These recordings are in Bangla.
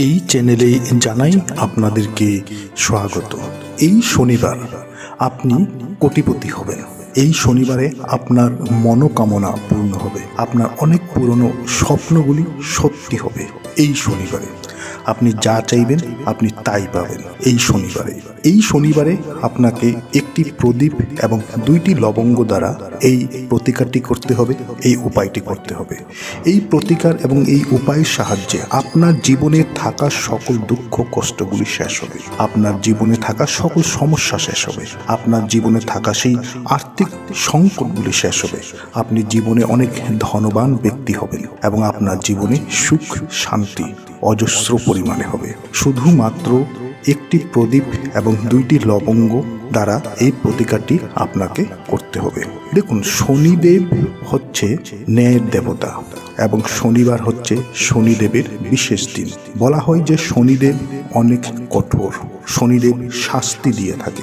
এই চ্যানেলে জানাই আপনাদেরকে স্বাগত। এই শনিবার আপনি কোটিপতি হবেন। এই শনিবারে আপনার মনোকামনা পূর্ণ হবে। আপনার অনেক পুরনো স্বপ্নগুলি সত্যি হবে। এই শনিবারে আপনি যা চাইবেন আপনি তাই পাবেন। এই শনিবারে এই শনিবারে আপনাকে একটি প্রদীপ এবং দুইটি লবঙ্গ দ্বারা এই প্রতিকারটি করতে হবে, এই উপায়টি করতে হবে। এই প্রতিকার এবং এই উপায়ের সাহায্যে আপনার জীবনে থাকা সকল দুঃখ, কষ্টগুলি শেষ হবে। আপনার জীবনে থাকা সকল সমস্যা শেষ হবে। আপনার জীবনে থাকা সেই আর্থিক সংকটগুলি শেষ হবে। আপনি জীবনে অনেক ধনবান ব্যক্তি হবেন এবং আপনার জীবনে সুখ, শান্তি, অজস্র পরিমাণে হবে। শুধুমাত্র একটি প্রদীপ এবং দুইটি লবঙ্গ দ্বারা এই প্রতিকারটি আপনাকে করতে হবে। দেখুন, শনিদেব হচ্ছে ন্যায়ের দেবতা এবং শনিবার হচ্ছে শনিদেবের বিশেষ দিন। বলা হয় যে শনিদেব অনেক কঠোর, শনিদেব শাস্তি দিয়ে থাকে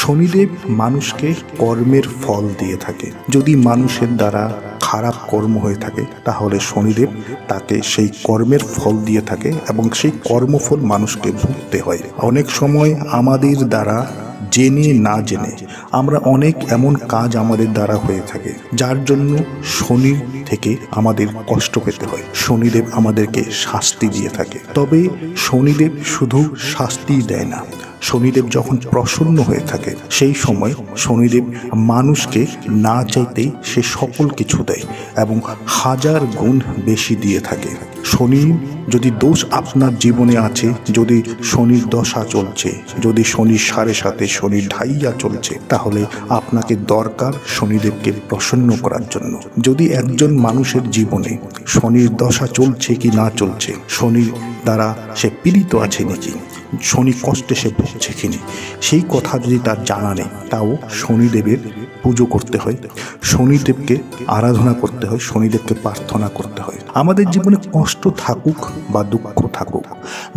শনিদেব মানুষকে কর্মের ফল দিয়ে থাকে। যদি মানুষের দ্বারা খারাপ কর্ম হয়ে থাকে, তাহলে শনিদেব তাকে সেই কর্মের ফল দিয়ে থাকে এবং সেই কর্মফল মানুষকে ভুগতে হয়। অনেক সময় আমাদের দ্বারা জেনে না জেনে আমরা অনেক এমন কাজ আমাদের দ্বারা হয়ে থাকে, যার জন্য শনির থেকে আমাদের কষ্ট পেতে হয়। শনিদেব আমাদেরকে শাস্তি দিয়ে থাকে। তবে শনিদেব শুধু শাস্তি দেয় না শনিদেব যখন প্রসন্ন হয়ে থাকে, সেই সময় শনিদেব মানুষকে না চাইতেই সে সকল কিছু দেয় এবং হাজার গুণ বেশি দিয়ে থাকে। শনি, যদি দোষ আপনার জীবনে আছে, যদি শনির দশা চলছে, যদি শনির সাড়ে সাথে শনির ঢাইয়া চলছে, তাহলে আপনাকে দরকার শনিদেবকে প্রসন্ন করার জন্য। যদি একজন মানুষের জীবনে শনির দশা চলছে কি না চলছে, শনির দ্বারা সে পীড়িত আছে নাকি? শনি কষ্টে সে ভুগছে কিনে। সেই কথা যদি তার জানা নেই, তাও শনিদেবের পুজো করতে হয়। শনিদেবকে আরাধনা করতে হয়, শনিদেবকে প্রার্থনা করতে হয়। আমাদের জীবনে কষ্ট থাকুক বা দুঃখ থাকুক,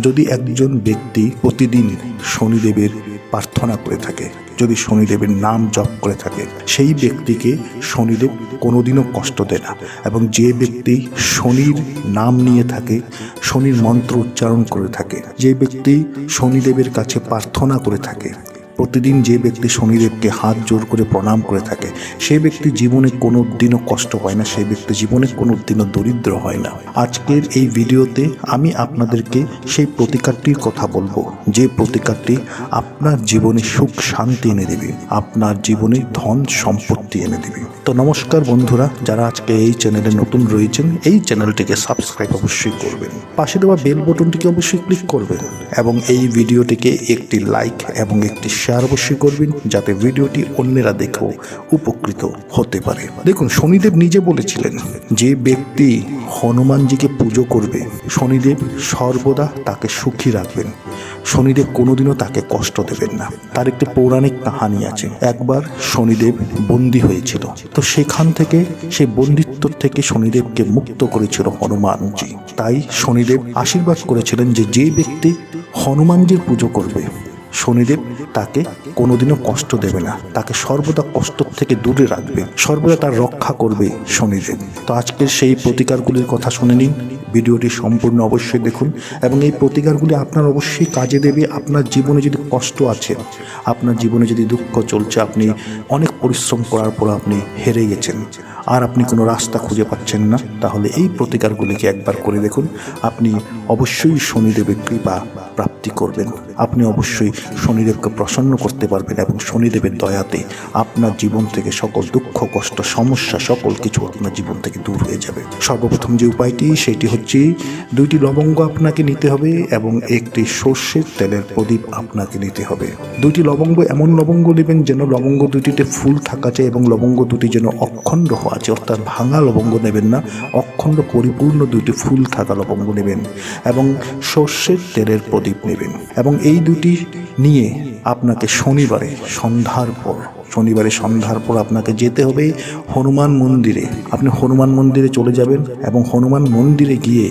যদি একজন ব্যক্তি প্রতিদিন শনিদেবের প্রার্থনা করে থাকে। যদি শনিদেবের নাম জপ করে থাকে, সেই ব্যক্তিকে শনিদেব কোনোদিনও কষ্ট দেয় না এবং যে ব্যক্তি শনির নাম নিয়ে থাকে, শনির মন্ত্র উচ্চারণ করে থাকে, যে ব্যক্তি শনিদেবের কাছে প্রার্থনা করে থাকে প্রতিদিন যে ব্যক্তি শনিদেবকে হাত জোর করে প্রণাম করে থাকে সেই ব্যক্তি জীবনে কোনো দিনও কষ্ট হয় না সেই ব্যক্তি জীবনে কোনো দিনও দরিদ্র হয় না। আজকের এই ভিডিওতে আমি আপনাদেরকে সেই প্রতিকারটির কথা বলব। যে প্রতিকারটি আপনার জীবনে সুখ, শান্তি এনে দেবে, আপনার জীবনে ধন সম্পত্তি এনে দেবে। তো নমস্কার বন্ধুরা, যারা আজকে এই চ্যানেলে নতুন রয়েছেন, এই চ্যানেলটিকে সাবস্ক্রাইব অবশ্যই করবেন। পাশে দেওয়া বেল বটনটিকে অবশ্যই ক্লিক করবেন এবং এই ভিডিওটিকে একটি লাইক এবং একটি শেয়ার অবশ্যই করবেন যাতে ভিডিওটি অন্যেরা দেখেও উপকৃত হতে পারে। দেখুন, শনিদেব নিজে বলেছিলেন যে ব্যক্তি হনুমানজিকে পুজো করবে, শনিদেব সর্বদা তাকে সুখী রাখবেন। শনিদেব কোনোদিনও তাকে কষ্ট দেবেন না। তার একটি পৌরাণিক কাহানি আছে। একবার শনিদেব বন্দী হয়েছিল। তো সেখান থেকে সেই বন্দিত্ব থেকে শনিদেবকে মুক্ত করেছিল হনুমানজি। তাই শনিদেব আশীর্বাদ করেছিলেন যে যে ব্যক্তি হনুমানজির পুজো করবে শনিদেব তাকে কোনোদিনও কষ্ট দেবে না। তাকে সর্বদা কষ্ট থেকে দূরে রাখবে। সর্বদা তার রক্ষা করবে শনিদেব। তো আজকের সেই প্রতিকারগুলির কথা শুনে নিন। ভিডিওটি সম্পূর্ণ অবশ্যই দেখুন এবং এই প্রতিকারগুলি আপনার অবশ্যই কাজে দেবে। আপনার জীবনে যদি কষ্ট আছে, আপনার জীবনে যদি দুঃখ চলছে, আপনি অনেক পরিশ্রম করার পর আপনি হেরে গেছেন। আর আপনি কোনো রাস্তা খুঁজে পাচ্ছেন না, তাহলে এই প্রতিকারগুলিকে একবার করে দেখুন। আপনি অবশ্যই শনিদেবের কৃপা প্রাপ্তি করবেন। আপনি অবশ্যই শনিদেবকে প্রসন্ন করতে পারবেন এবং শনিদেবের দয়াতে আপনার জীবন থেকে সকল দুঃখ, কষ্ট, সমস্যা, সকল কিছু আপনার জীবন থেকে দূর হয়ে যাবে। সর্বপ্রথম যে উপায়টি, সেটি হচ্ছে দুইটি লবঙ্গ আপনাকে নিতে হবে এবং একটি সর্ষের তেলের প্রদীপ আপনাকে নিতে হবে। দুইটি লবঙ্গ এমন লবঙ্গ নেবেন যেন লবঙ্গ দুটিতে ফুল থাকা চাই এবং লবঙ্গ দুটি যেন অখণ্ড হওয়া আছে অর্থাৎ ভাঙা লবঙ্গ নেবেন না, অখণ্ড পরিপূর্ণ দুটি ফুল থাকা লবঙ্গ নেবেন এবং সর্ষের তেলের প্রদীপ নেবেন। এবং এই দুটি নিয়ে আপনাকে শনিবারে সন্ধ্যার পর, শনিবারে সন্ধ্যার পর আপনাকে যেতে হবে হনুমান মন্দিরে। আপনি হনুমান মন্দিরে চলে যাবেন এবং হনুমান মন্দিরে গিয়ে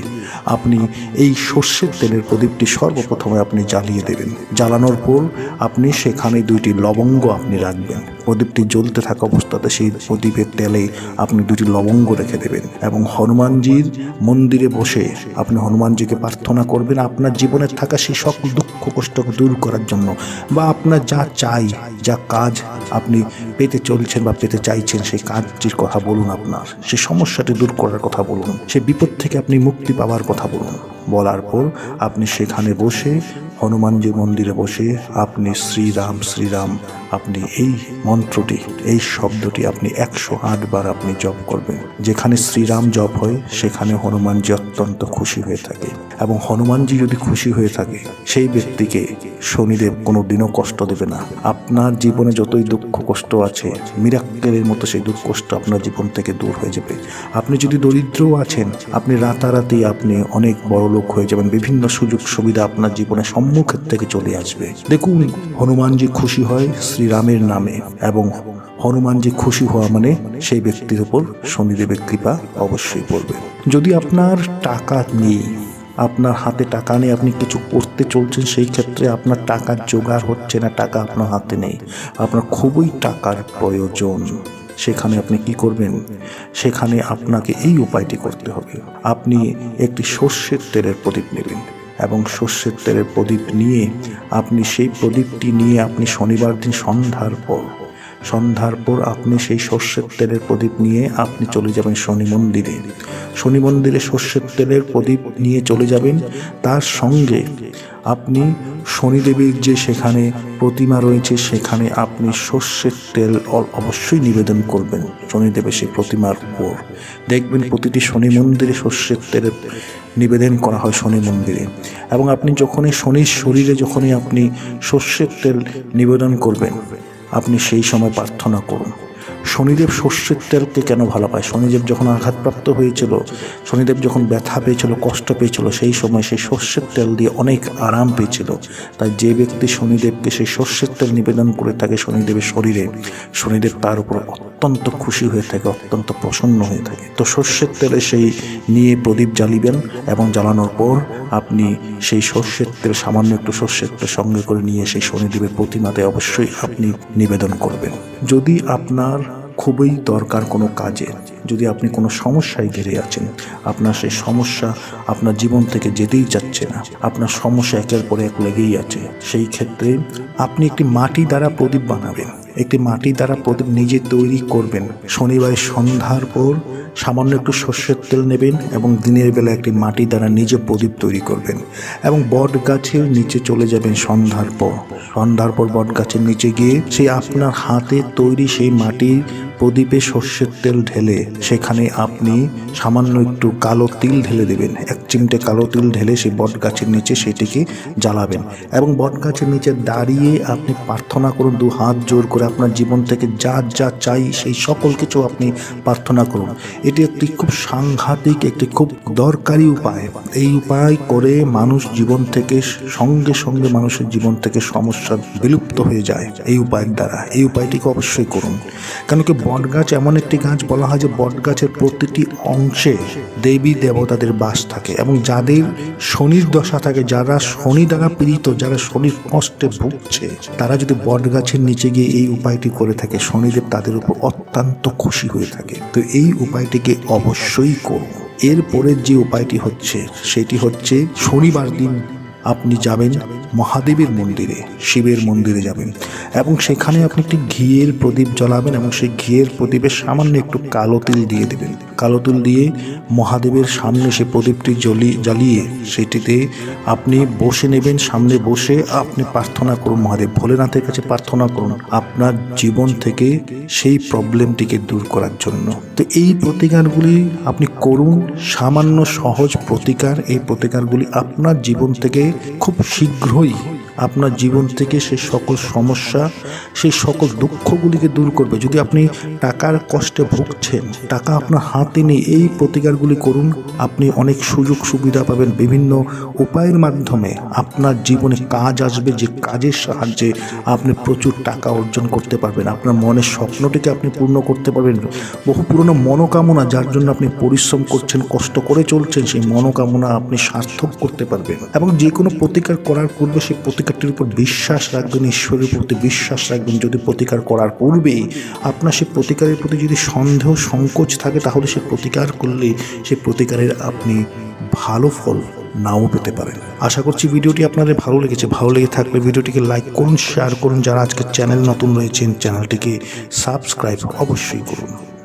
আপনি এই সর্ষের তেলের প্রদীপটি সর্বপ্রথমে আপনি জ্বালিয়ে দেবেন। জ্বালানোর পর আপনি সেখানে দুইটি লবঙ্গ আপনি রাখবেন। প্রদীপটি জ্বলতে থাকা অবস্থাতে সেই প্রদীপের তেলে আপনি দুটি লবঙ্গ রেখে দেবেন এবং হনুমানজির মন্দিরে বসে আপনি হনুমানজিকে প্রার্থনা করবেন আপনার জীবনে থাকা সেই সকল দুঃখ কষ্টকে দূর করার জন্য বা আপনার যা চাই, যা কাজ আপনি পেতে চলছেন বা পেতে চাইছেন সেই কাজটির কথা বলুন আপনার। সেই সমস্যাটি দূর করার কথা বলুন। সেই বিপদ থেকে আপনি মুক্তি পাওয়ার কথা বলুন। বলার পর আপনি সেখানে বসে হনুমানজি মন্দিরে বসে আপনি শ্রীরাম শ্রীরাম আপনি এই মন্ত্রটি, এই শব্দটি আপনি একশো আটবার আপনি জপ করবেন। যেখানে শ্রীরাম জপ হয়, সেখানে হনুমানজি অত্যন্ত খুশি হয়ে থাকে। এবং হনুমানজি যদি খুশি হয়ে থাকে, সেই ব্যক্তিকে শনিদেব কোনো দিনও কষ্ট দেবে না। আপনার জীবনে যতই দুঃখ কষ্ট আছে, মিরাক্কেলের মতো সেই দুঃখ কষ্ট আপনার জীবন থেকে দূর হয়ে যাবে। আপনি যদি দরিদ্রও আছেন, আপনি রাতারাতি আপনি অনেক বড় লোক হয়ে যাবেন। বিভিন্ন সুযোগ সুবিধা আপনার জীবনে সম্মুখের থেকে চলে আসবে। দেখুন, হনুমানজি খুশি হয় শ্রীরামের নামে এবং হনুমানজি খুশি হওয়া মানে সেই ব্যক্তির উপর শনিদেবের কৃপা অবশ্যই পড়বে। যদি আপনার টাকা নেই আপনার হাতে টাকা নেই, আপনি কিছু করতে চলছেন, সেই ক্ষেত্রে আপনার টাকার জোগাড় হচ্ছে না, টাকা আপনার হাতে নেই। আপনার খুবই টাকার প্রয়োজন। সেখানে আপনি কি করবেন? সেখানে আপনাকে এই উপায়টি করতে হবে। আপনি একটি সর্ষের তেলের প্রদীপ নেবেন এবং সর্ষের তেলের প্রদীপ নিয়ে আপনি সেই প্রদীপটি নিয়ে আপনি শনিবার দিন সন্ধ্যার পর সন্ধ্যার পর আপনি সেই সর্ষের তেলের প্রদীপ নিয়ে আপনি চলে যাবেন শনি মন্দিরে। শনি মন্দিরে সর্ষের তেলের প্রদীপ নিয়ে চলে যাবেন। তার সঙ্গে আপনি শনিদেবীর যে সেখানে প্রতিমা রয়েছে, সেখানে আপনি সর্ষের তেল অবশ্যই নিবেদন করবেন শনিদেবের সেই প্রতিমার উপর। দেখবেন প্রতিটি শনি মন্দিরে সর্ষের তেলের নিবেদন করা হয় শনি মন্দিরে। এবং আপনি যখনই শনির শরীরে যখনই আপনি সর্ষের তেল নিবেদন করবেন আপনি সেই সময় প্রার্থনা করুন। শনিদেব সর্ষের তেলকে কেন ভালো পায় শনিদেব যখন আঘাতপ্রাপ্ত হয়েছিল, শনিদেব যখন ব্যথা পেয়েছিল, কষ্ট পেয়েছিল, সেই সময় সেই সর্ষের তেল দিয়ে অনেক আরাম পেয়েছিল। তাই যে ব্যক্তি শনিদেবকে সেই সর্ষের তেল নিবেদন করে থাকে শনিদেবের শরীরে, শনিদেব তার উপর অত্যন্ত খুশি হয়ে থাকে, অত্যন্ত প্রসন্ন হয়ে থাকে। তো সর্ষের তেলে সেই নিয়ে প্রদীপ জ্বালিবেন এবং জ্বালানোর পর আপনি সেই সর্ষের তেল, সামান্য একটু সর্ষের তেল সঙ্গে করে নিয়ে সেই শনিদেবের প্রতিমাতে অবশ্যই আপনি নিবেদন করবেন। যদি আপনার খুবই দরকার কোনো কাজে। যদি আপনি কোনো সমস্যায় ঘিরে আছেন, আপনার সেই সমস্যা আপনার জীবন থেকে যেতেই চাচ্ছে না, আপনার সমস্যা একের পরে এক লেগেই আছে, সেই ক্ষেত্রে আপনি একটি মাটি দ্বারা প্রদীপ বানাবেন, একটি মাটি দ্বারা প্রদীপ নিজে তৈরি করবেন। শনিবার সন্ধ্যার পর সামান্য একটু সর্ষের তেল নেবেন এবং দিনের বেলা একটি মাটি দ্বারা নিজে প্রদীপ তৈরি করবেন এবং বট গাছের নিচে চলে যাবেন সন্ধ্যার পর। সন্ধ্যার পর বট গাছের নিচে গিয়ে সেই আপনার হাতে তৈরি সেই মাটির প্রদীপে সর্ষের তেল ঢেলে সেখানে আপনি সামান্য একটু কালো তিল ঢেলে দেবেন। এক চিমটে কালো তিল ঢেলে সেই বট গাছের নিচে সেটিকে জ্বালাবেন এবং বট গাছের নিচে দাঁড়িয়ে আপনি প্রার্থনা করুন, দু হাত জোর করে আপনার জীবন থেকে যা যা চাই সেই সকল কিছু আপনি প্রার্থনা করুন। এটি একটি খুব সাংঘাতিক, একটি খুব দরকারি উপায়। এই উপায় করে মানুষ জীবন থেকে সঙ্গে সঙ্গে মানুষের জীবন থেকে সমস্যা বিলুপ্ত হয়ে যায়। এই উপায়ের দ্বারা। এই উপায়টিকে অবশ্যই করুন। কেন কি বট গাছ এমন একটি গাছ বলা হয় যে বট গাছের প্রতিটি অংশে দেবী দেবতাদের বাস থাকে এবং যাদের শনির দশা থাকে, যারা শনি দ্বারা পীড়িত, যারা শনির কষ্টে ভুগছে, তারা যদি বট গাছের নিচে গিয়ে এই উপায়টি করে থাকে, শনিদেব তাদের উপর অত্যন্ত খুশি হয়ে থাকে। তো এই উপায়টিকে অবশ্যই করুন। এরপরের যে উপায়টি হচ্ছে, সেটি হচ্ছে শনিবার দিন আপনি যাবেন মহাদেবের মন্দিরে, শিবের মন্দিরে যাবেন। এবং সেখানে আপনি একটি ঘিয়ের প্রদীপ জ্বালাবেন এবং সেই ঘিয়ের প্রদীপে সামান্য একটু কালো তিল দিয়ে দেবেন। কালো তিল দিয়ে মহাদেবের সামনে সে প্রদীপটি জ্বলি, জ্বালিয়ে সেটিতে আপনি বসে নেবেন। সামনে বসে আপনি প্রার্থনা করুন, মহাদেব ভোলেনাথের কাছে প্রার্থনা করুন আপনার জীবন থেকে সেই প্রবলেমটিকে দূর করার জন্য। তো এই প্রতিকারগুলি আপনি করুন, সামান্য সহজ প্রতিকার। এই প্রতিকারগুলি আপনার জীবন থেকে খুব ruim. আপনার জীবন থেকে সেই সকল সমস্যা, সেই সকল দুঃখগুলিকে দূর করবে। যদি আপনি টাকার কষ্টে ভুগছেন, টাকা আপনার হাতে নেই, এই প্রতিকারগুলি করুন। আপনি অনেক সুযোগ সুবিধা পাবেন বিভিন্ন উপায়ের মাধ্যমে। আপনার জীবনে কাজ আসবে, যে কাজের সাহায্যে আপনি প্রচুর টাকা অর্জন করতে পারবেন। আপনার মনের স্বপ্নটিকে আপনি পূর্ণ করতে পারবেন। বহু পুরনো মনোকামনা, যার জন্য আপনি পরিশ্রম করছেন, কষ্ট করে চলছেন, সেই মনোকামনা আপনি সার্থক করতে পারবেন। এবং যে কোনো প্রতিকার করার পূর্বে সেই প্রতিকার প্রতিকারটির উপর বিশ্বাস রাখবেন, ঈশ্বরের প্রতি বিশ্বাস রাখবেন। যদি প্রতিকার করার পূর্বেই আপনার সেই প্রতিকারের প্রতি যদি সন্দেহ, সংকোচ থাকে, তাহলে সে প্রতিকার করলে সেই প্রতিকারের আপনি ভালো ফল নাও পেতে পারেন। আশা করছি ভিডিওটি আপনাদের ভালো লেগেছে। ভালো লেগে থাকলে ভিডিওটিকে লাইক করুন, শেয়ার করুন। যারা আজকে চ্যানেল নতুন রয়েছেন, চ্যানেলটিকে সাবস্ক্রাইব অবশ্যই করুন।